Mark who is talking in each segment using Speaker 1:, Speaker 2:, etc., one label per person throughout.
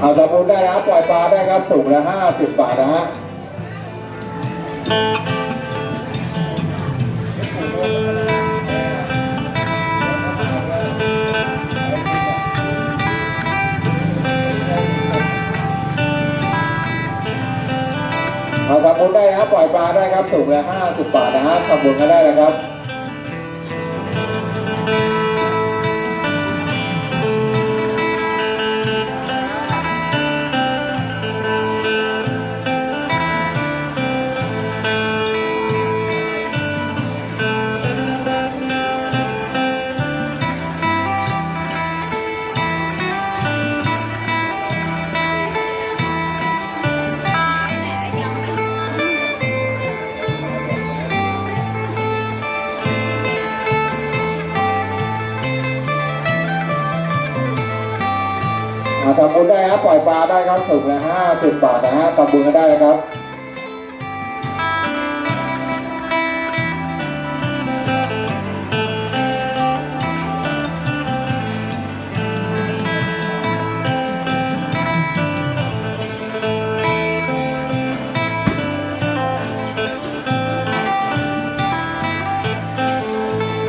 Speaker 1: เอาสมุนได้นะปล่อยปลาได้ครับถุงละห้าสิบบาทนะฮะเอาสมุนได้นะปล่อยปลาได้ครับถุงละห้าสิบบาทนะฮะสมุนก็ได้นะครับ ทำบุญได้ครับปล่อยปลาได้ครับถุงละห้าสิบบาทนะฮะทำบุญก็ได้ครับ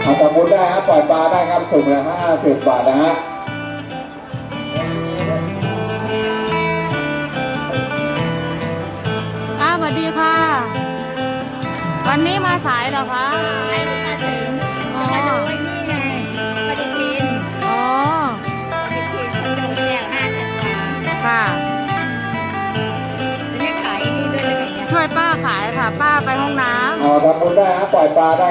Speaker 1: เอาทำบุญได้ครับปล่อยปลาได้ครับถุงละห้าสิบบาทนะฮะ
Speaker 2: วันนี้มาสายเหรอคะ
Speaker 3: ให้ลูกมาถึง
Speaker 2: อ๋อ
Speaker 3: มาดูไอ้นี่ไงปฏิทิน
Speaker 2: อ๋อ
Speaker 3: ปฏิทินคอนโดเนี่ยห้าธันวา
Speaker 2: ค่ะ
Speaker 3: จะได้ขายไอ้นี่ด้วยเลยไง
Speaker 2: ช่วยป้าขายค่ะ ป้าไปห้องน้ำ
Speaker 1: เอาทำบุญได้ครับปล่อยปลาได้